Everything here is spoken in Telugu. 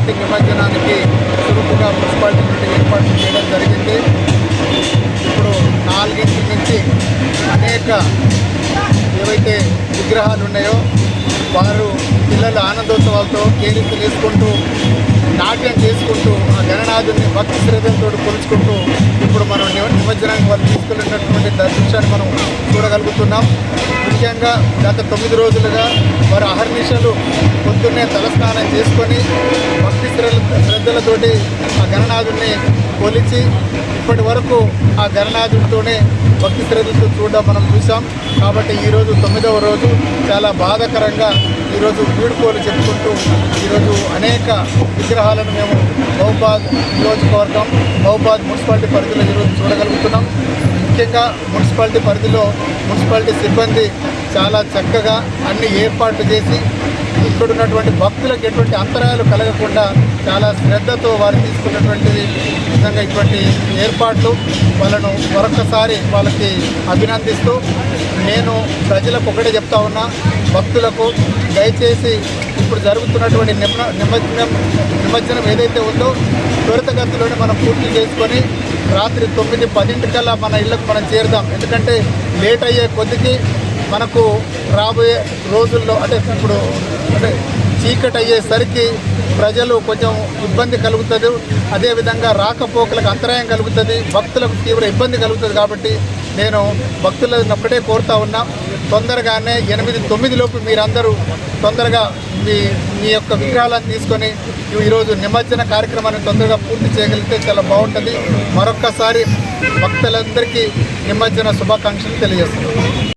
గణపతి నిమజ్జనానికి చురుకుగా మున్సిపాలిటీ నుండి ఏర్పాటు చేయడం జరిగింది. ఇప్పుడు నాలుగింటి నుంచి అనేక ఏవైతే విగ్రహాలు ఉన్నాయో వారు పిల్లలు ఆనందోత్సవాలతో కేరింతలు వేసుకుంటూ నాట్యం చేసుకుంటూ ఆ గణనాథుడిని భక్తి శ్రద్ధలతో కొలుచుకుంటూ ఇప్పుడు మనం నిమజ్జనానికి వాళ్ళు తీసుకెళ్ళినటువంటి దృశ్యాన్ని మనం చూడగలుగుతున్నాం. ముఖ్యంగా గత తొమ్మిది రోజులుగా వారు అహర్నిశలు పొద్దున్నే తలస్నానం చేసుకొని భక్తి శ్రద్ధ శ్రద్ధలతోటి ఆ గణనాథుడిని కొలిచి ఇప్పటి వరకు ఆ గణనాథుడితోనే భక్తి శ్రద్ధలతో చూడడం మనం చూసాం కాబట్టి ఈరోజు తొమ్మిదవ రోజు చాలా బాధాకరంగా ఈరోజు వీడుకోలు చెప్పుకుంటూ ఈరోజు అనేక విగ్రహాలను మేము మహబాద్ నియోజకవర్గం మహబాద్ మున్సిపాలిటీ పరిధిలో ఈరోజు చూడగలుగుతున్నాం. ముఖ్యంగా మున్సిపాలిటీ పరిధిలో మున్సిపాలిటీ సిబ్బంది చాలా చక్కగా అన్ని ఏర్పాట్లు చేసి ఇక్కడ ఉన్నటువంటి భక్తులకు ఎటువంటి అంతరాయాలు కలగకుండా చాలా శ్రద్ధతో వారు తీసుకున్నటువంటిది విధంగా ఇటువంటి ఏర్పాట్లు వాళ్ళను మరొకసారి వాళ్ళకి అభినందిస్తూ నేను ప్రజలకు ఒకటే చెప్తా ఉన్నా భక్తులకు దయచేసి ఇప్పుడు జరుగుతున్నటువంటి నిమ్న నిమజ్జనం నిమజ్జనం ఏదైతే ఉందో త్వరితగతిలోనే మనం పూర్తి చేసుకొని రాత్రి తొమ్మిది పదింటికల్లా మన ఇళ్ళకు మనం చేరుదాం. ఎందుకంటే లేట్ అయ్యే కొద్దికి మనకు రాబోయే రోజుల్లో అంటే ఇప్పుడు అంటే చీకటి అయ్యేసరికి ప్రజలు కొంచెం ఇబ్బంది కలుగుతుంది. అదేవిధంగా రాకపోకలకు అంతరాయం కలుగుతుంది. భక్తులకు తీవ్ర ఇబ్బంది కలుగుతుంది కాబట్టి నేను భక్తులను ఒక్కటే కోరుతా ఉన్నా. తొందరగానే ఎనిమిది తొమ్మిదిలోపు మీరందరూ తొందరగా మీ మీ యొక్క విగ్రహాలను తీసుకొని ఈరోజు నిమజ్జన కార్యక్రమాన్ని తొందరగా పూర్తి చేయగలిగితే చాలా బాగుంటుంది. మరొక్కసారి భక్తులందరికీ నిమజ్జన శుభాకాంక్షలు తెలియజేస్తున్నాను.